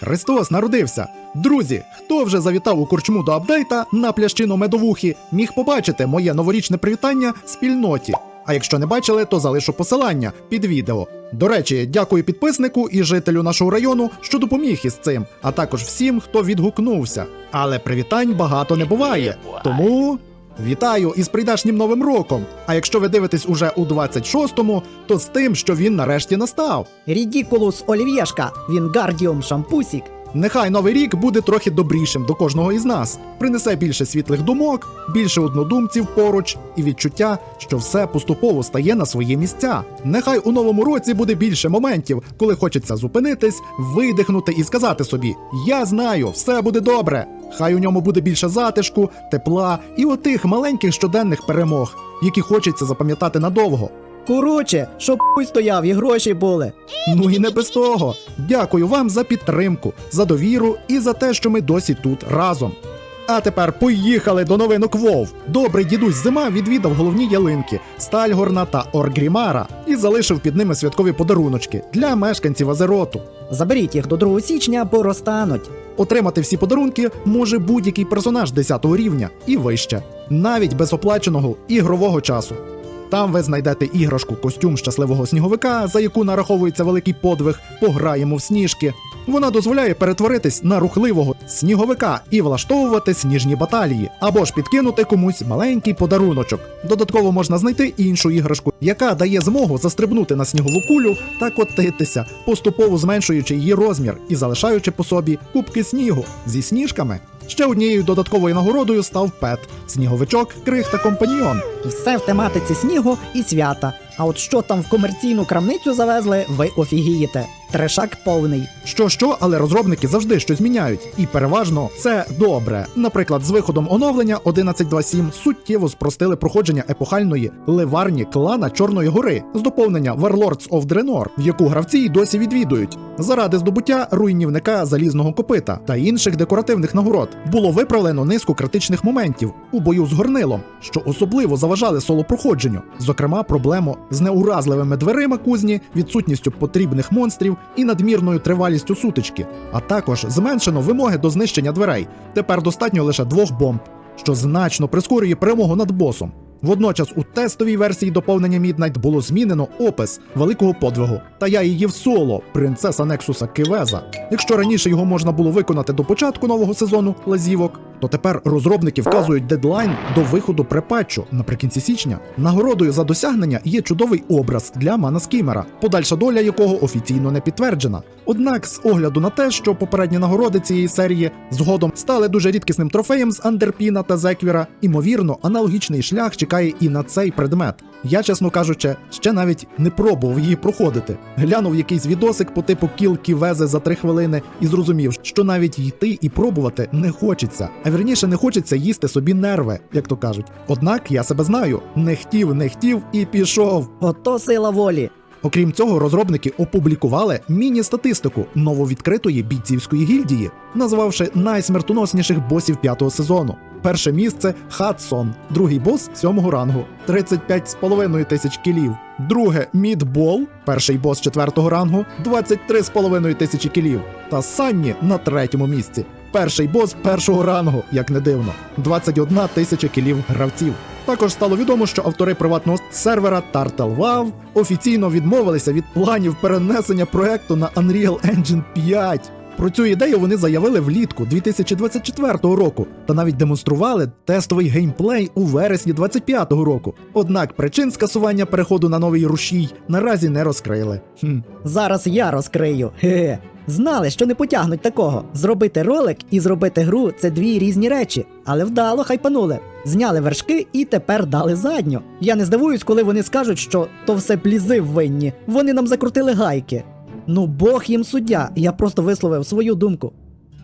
Христос народився. Друзі, хто вже завітав у корчму до апдейта на плящину медовухи, міг побачити моє новорічне привітання спільноті. А якщо не бачили, то залишу посилання під відео. До речі, дякую підписнику і жителю нашого району, що допоміг із цим, а також всім, хто відгукнувся. Але привітань багато не буває. Тому вітаю із прийдешнім новим роком. А якщо ви дивитесь уже у 26-му, то з тим, що він нарешті настав. Рідікулус Олів'єшка, Вінгардіум Шампусік. Нехай новий рік буде трохи добрішим до кожного із нас, принесе більше світлих думок, більше однодумців поруч і відчуття, що все поступово стає на свої місця. Нехай у новому році буде більше моментів, коли хочеться зупинитись, видихнути і сказати собі: Я знаю, все буде добре. Хай у ньому буде більше затишку, тепла і отих маленьких щоденних перемог, які хочеться запам'ятати надовго. Короче, щоб пуй стояв і гроші були. Ну і не без того. Дякую вам за підтримку, за довіру і за те, що ми досі тут разом. А тепер поїхали до новинок Вов. Добрий дідусь зима відвідав головні ялинки Стальгорна та Оргрімара і залишив під ними святкові подаруночки для мешканців Азероту. Заберіть їх до 2 січня, бо розтануть. Отримати всі подарунки може будь-який персонаж 10 рівня і вище, навіть без оплаченого ігрового часу. Там ви знайдете іграшку костюм щасливого сніговика, за яку нараховується великий подвиг, пограємо в сніжки. Вона дозволяє перетворитись на рухливого сніговика і влаштовувати сніжні баталії, або ж підкинути комусь маленький подаруночок. Додатково можна знайти іншу іграшку, яка дає змогу застрибнути на снігову кулю та котитися, поступово зменшуючи її розмір і залишаючи по собі кубки снігу зі сніжками. Ще однією додатковою нагородою став пет сніговичок, крих та компаньйон. Все в тематиці снігу і свята. А от що там в комерційну крамницю завезли, ви офігієте. Трешак повний. Що що, але розробники завжди щось міняють, і переважно це добре. Наприклад, з виходом оновлення 11.2.7 суттєво спростили проходження епохальної ливарні клана Чорної гори з доповнення Warlords of Draenor, в яку гравці й досі відвідують. Заради здобуття руйнівника залізного копита та інших декоративних нагород було виправлено низку критичних моментів у бою з горнилом, що особливо заважали соло-проходженню, зокрема, проблему з неуразливими дверима кузні, відсутністю потрібних монстрів і надмірною тривалістю сутички, а також зменшено вимоги до знищення дверей. Тепер достатньо лише двох бомб, що значно прискорює перемогу над босом. Водночас у тестовій версії доповнення Midnight було змінено опис великого подвигу, та я її в соло, принцеса Нексуса Кивеза. Якщо раніше його можна було виконати до початку нового сезону лазівок, то тепер розробники вказують дедлайн до виходу препатчу наприкінці січня. Нагородою за досягнення є чудовий образ для Мана Скімера, подальша доля якого офіційно не підтверджена. Однак, з огляду на те, що попередні нагороди цієї серії згодом стали дуже рідкісним трофеєм з Андерпіна та Зеквіра, імовірно, аналогічний шлях чекає і на цей предмет. Я, чесно кажучи, ще навіть не пробував її проходити. Глянув якийсь відосик по типу кілки везе за три хвилини і зрозумів, що навіть йти і пробувати не хочеться. А вірніше не хочеться їсти собі нерви, як то кажуть. Однак я себе знаю, не хотів, не хотів і пішов. Ото сила волі. Окрім цього, розробники опублікували міні-статистику нововідкритої бійцівської гільдії, назвавши найсмертоносніших босів п'ятого сезону. Перше місце Хадсон, другий бос сьомого рангу, 35,5 тисяч кілів. Друге Мідбол, перший бос четвертого рангу, 23,5 тисячі кілів. Та Санні на третьому місці. Перший бос першого рангу, як не дивно, 21 тисяча кілів гравців. Також стало відомо, що автори приватного сервера WoW офіційно відмовилися від планів перенесення проекту на Unreal Engine 5. Про цю ідею вони заявили влітку 2024 року та навіть демонстрували тестовий геймплей у вересні 2025 року. Однак причин скасування переходу на новий рушій наразі не розкрили. Хм. Зараз я розкрию. Хе-хе. Знали, що не потягнуть такого. Зробити ролик і зробити гру це дві різні речі, але вдало хайпанули. Зняли вершки і тепер дали задню. Я не здивуюсь, коли вони скажуть, що то все плізи винні. Вони нам закрутили гайки. Ну, Бог їм суддя, я просто висловив свою думку.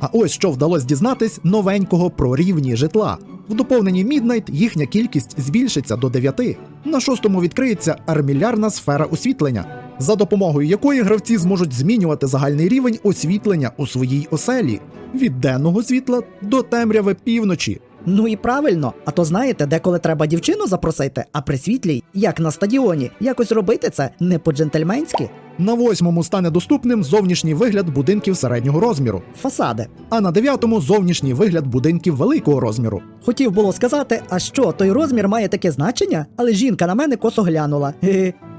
А ось що вдалося дізнатись новенького про рівні житла. В доповненні Midnight їхня кількість збільшиться до 9. На шостому відкриється армілярна сфера освітлення, за допомогою якої гравці зможуть змінювати загальний рівень освітлення у своїй оселі від денного світла до темряви півночі. Ну і правильно, а то знаєте, деколи треба дівчину запросити, а при світлій, як на стадіоні, якось робити це не по-джентльменськи. На восьмому стане доступним зовнішній вигляд будинків середнього розміру, Фасади. а на дев'ятому зовнішній вигляд будинків великого розміру. Хотів було сказати, а що, той розмір має таке значення, але жінка на мене косо глянула.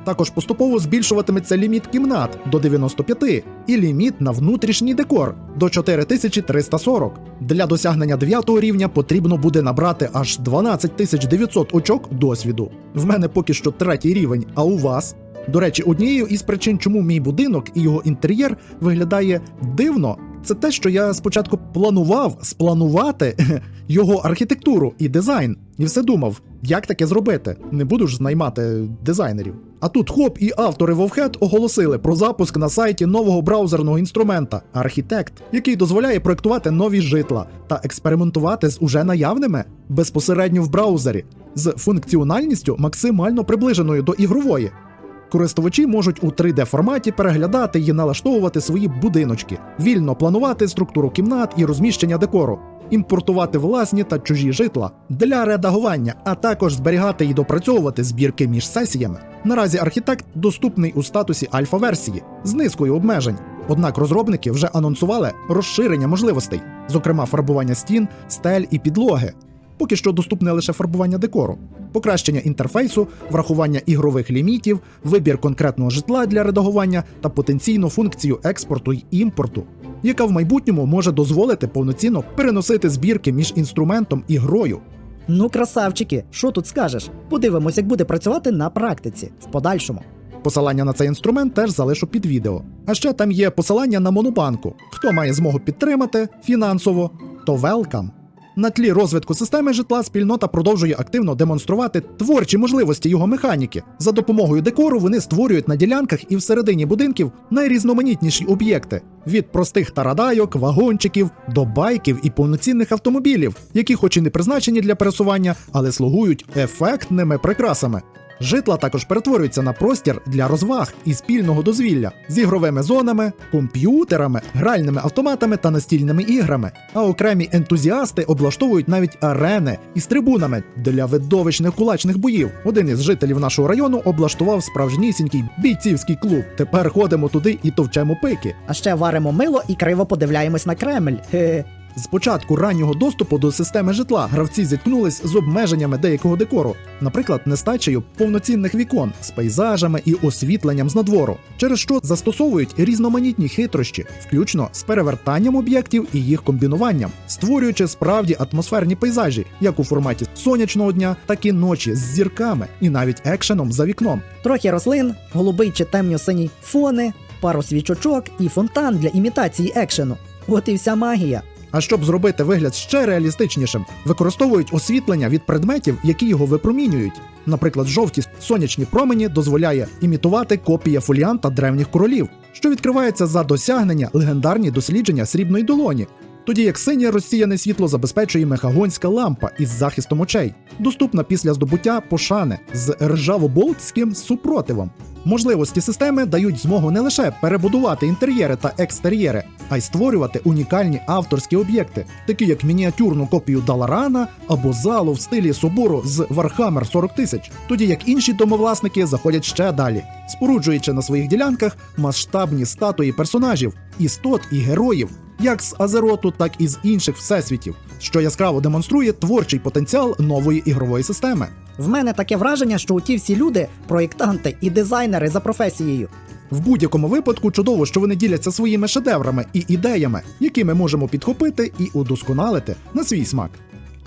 Також поступово збільшуватиметься ліміт кімнат до 95 і ліміт на внутрішній декор до 4340. Для досягнення 9 рівня потрібно буде набрати аж 12900 очок досвіду. В мене поки що третій рівень, а у вас? До речі, однією із причин, чому мій будинок і його інтер'єр виглядає дивно, це те, що я спочатку планував спланувати його архітектуру і дизайн, і все думав, як таке зробити. Не буду ж знаймати дизайнерів. А тут хоп, і автори Вовхет оголосили про запуск на сайті нового браузерного інструмента Архітект, який дозволяє проектувати нові житла та експериментувати з уже наявними безпосередньо в браузері з функціональністю максимально приближеною до ігрової. Користувачі можуть у 3D форматі переглядати і налаштовувати свої будиночки, вільно планувати структуру кімнат і розміщення декору, імпортувати власні та чужі житла для редагування, а також зберігати і допрацьовувати збірки між сесіями. Наразі архітект доступний у статусі альфа-версії з низкою обмежень. Однак розробники вже анонсували розширення можливостей, зокрема фарбування стін, стель і підлоги. Поки що доступне лише фарбування декору, покращення інтерфейсу, врахування ігрових лімітів, вибір конкретного житла для редагування та потенційну функцію експорту й імпорту, яка в майбутньому може дозволити повноцінно переносити збірки між інструментом і грою. Ну, красавчики, що тут скажеш? Подивимось, як буде працювати на практиці в подальшому. Посилання на цей інструмент теж залишу під відео. А ще там є посилання на монобанку. Хто має змогу підтримати фінансово, то welcome. На тлі розвитку системи житла спільнота продовжує активно демонструвати творчі можливості його механіки. За допомогою декору вони створюють на ділянках і всередині будинків найрізноманітніші об'єкти від простих тарадайок, вагончиків до байків і повноцінних автомобілів, які, хоч і не призначені для пересування, але слугують ефектними прикрасами. Житла також перетворюються на простір для розваг і спільного дозвілля з ігровими зонами, комп'ютерами, гральними автоматами та настільними іграми. А окремі ентузіасти облаштовують навіть арени із трибунами для видовищних кулачних боїв. Один із жителів нашого району облаштував справжнісінький бійцівський клуб. Тепер ходимо туди і товчемо пики. А ще варимо мило і криво подивляємось на Кремль. Ге-ге. З початку раннього доступу до системи житла гравці зіткнулись з обмеженнями деякого декору, наприклад, нестачею повноцінних вікон з пейзажами і освітленням з надвору, через що застосовують різноманітні хитрощі, включно з перевертанням об'єктів і їх комбінуванням, створюючи справді атмосферні пейзажі, як у форматі сонячного дня, так і ночі з зірками, і навіть екшеном за вікном. Трохи рослин, голубий чи темно-синій фони, пару свічочок і фонтан для імітації екшену. От і вся магія. А щоб зробити вигляд ще реалістичнішим, використовують освітлення від предметів, які його випромінюють. Наприклад, жовті сонячні промені дозволяє імітувати копія фоліанта древніх королів, що відкривається за досягнення легендарні дослідження срібної долоні. Тоді як синє розсіяне світло забезпечує мехагонська лампа із захистом очей, доступна після здобуття пошани з ржавоболтським супротивом. Можливості системи дають змогу не лише перебудувати інтер'єри та екстер'єри, а й створювати унікальні авторські об'єкти, такі як мініатюрну копію Даларана або залу в стилі собору з Warhammer 40 тисяч, тоді як інші домовласники заходять ще далі, споруджуючи на своїх ділянках масштабні статуї персонажів, істот і героїв, як з Азероту, так і з інших всесвітів, що яскраво демонструє творчий потенціал нової ігрової системи. В мене таке враження, що ті всі люди проєктанти і дизайнери за професією. В будь-якому випадку чудово, що вони діляться своїми шедеврами і ідеями, які ми можемо підхопити і удосконалити на свій смак.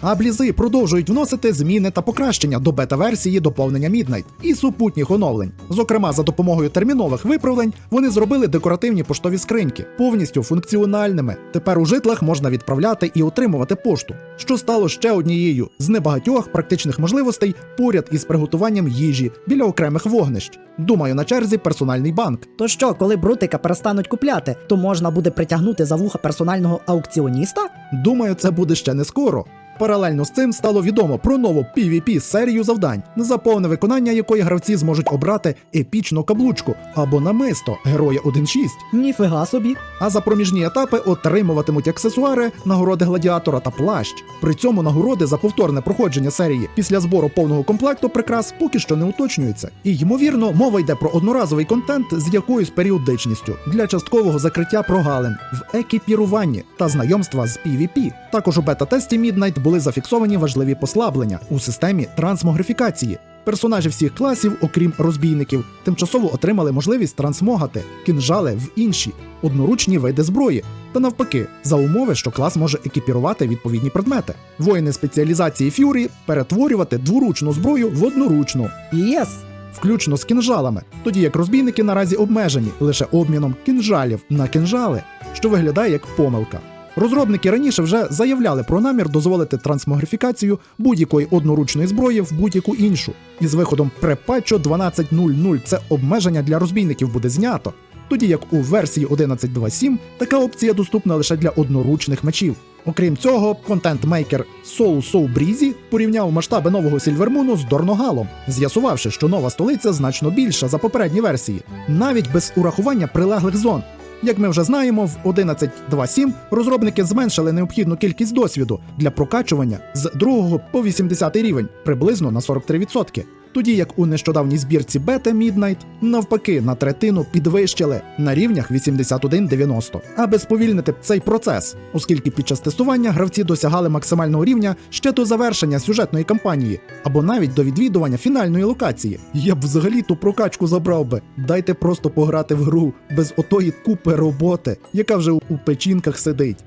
А блізи продовжують вносити зміни та покращення до бета-версії доповнення Midnight і супутніх оновлень. Зокрема, за допомогою термінових виправлень вони зробили декоративні поштові скриньки повністю функціональними. Тепер у житлах можна відправляти і отримувати пошту, що стало ще однією з небагатьох практичних можливостей поряд із приготуванням їжі біля окремих вогнищ. Думаю, на черзі персональний банк. То що, коли брутика перестануть купляти, то можна буде притягнути за вуха персонального аукціоніста? Думаю, це буде ще не скоро. Паралельно з цим стало відомо про нову PvP серію завдань, за повне виконання якої гравці зможуть обрати епічну каблучку або намисто героя 1.6. Ніфига собі. А за проміжні етапи отримуватимуть аксесуари, нагороди гладіатора та плащ. При цьому нагороди за повторне проходження серії після збору повного комплекту прикрас поки що не уточнюються. І ймовірно, мова йде про одноразовий контент з якоюсь періодичністю для часткового закриття прогалин в екіпіруванні та знайомства з PvP. Також у бета-тесті Midnight були зафіксовані важливі послаблення у системі трансмогрифікації. Персонажі всіх класів, окрім розбійників, тимчасово отримали можливість трансмогати кінжали в інші одноручні види зброї, та навпаки, за умови, що клас може екіпірувати відповідні предмети. Воїни спеціалізації Фюрі перетворювати дворучну зброю в одноручну, Єс! включно з кінжалами, тоді як розбійники наразі обмежені лише обміном кінжалів на кінжали, що виглядає як помилка. Розробники раніше вже заявляли про намір дозволити трансмогрифікацію будь-якої одноручної зброї в будь-яку іншу. І з виходом препатчо 12.00 це обмеження для розбійників буде знято. Тоді як у версії 11.2.7 така опція доступна лише для одноручних мечів. Окрім цього, контент-мейкер Soul So Breezy порівняв масштаби нового Сільвермуну з Дорногалом, з'ясувавши, що нова столиця значно більша за попередні версії, навіть без урахування прилеглих зон. Як ми вже знаємо, в 11.2.7 розробники зменшили необхідну кількість досвіду для прокачування з 2 по 80 рівень приблизно на 43%. Тоді як у нещодавній збірці Beta Midnight навпаки на третину підвищили на рівнях 81-90, аби сповільнити цей процес, оскільки під час тестування гравці досягали максимального рівня ще до завершення сюжетної кампанії або навіть до відвідування фінальної локації. Я б взагалі ту прокачку забрав би. Дайте просто пограти в гру без отої купи роботи, яка вже у печінках сидить.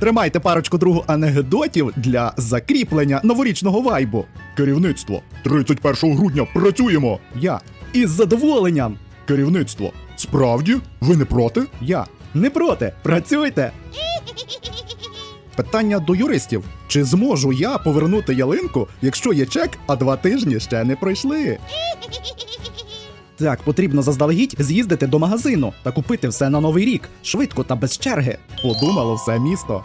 Тримайте парочку другу анекдотів для закріплення новорічного вайбу. Керівництво. 31 грудня працюємо. Я, Із задоволенням! Керівництво. Справді? Ви не проти? я. Не проти! Працюйте! Питання до юристів: чи зможу я повернути ялинку, якщо є чек, а два тижні ще не пройшли? Так, потрібно заздалегідь з'їздити до магазину та купити все на новий рік, швидко та без черги. Подумало все місто.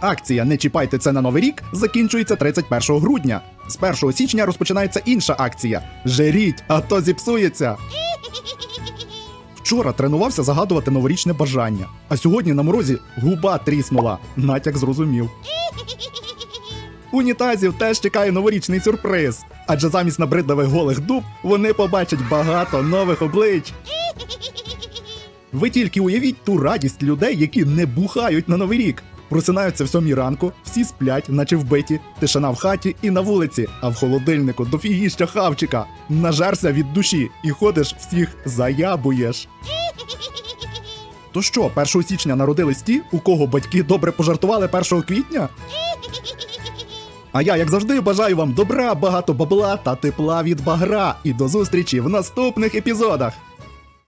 Акція Не чіпайте це на новий рік закінчується 31 грудня. З 1 січня розпочинається інша акція. Жеріть, а то зіпсується. Вчора тренувався загадувати новорічне бажання, а сьогодні на морозі губа тріснула. Натяк зрозумів. Унітазів теж чекає новорічний сюрприз, адже замість набридливих голих дуб вони побачать багато нових облич. Ви тільки уявіть ту радість людей, які не бухають на новий рік. Просинаються в сьомій ранку, всі сплять, наче вбиті, тишина в хаті і на вулиці, а в холодильнику дофігіща хавчика. Нажерся від душі і ходиш всіх заябуєш. То що, 1 січня народились ті, у кого батьки добре пожартували 1 квітня? А я, як завжди, бажаю вам добра, багато бабла та тепла від багра. І до зустрічі в наступних епізодах.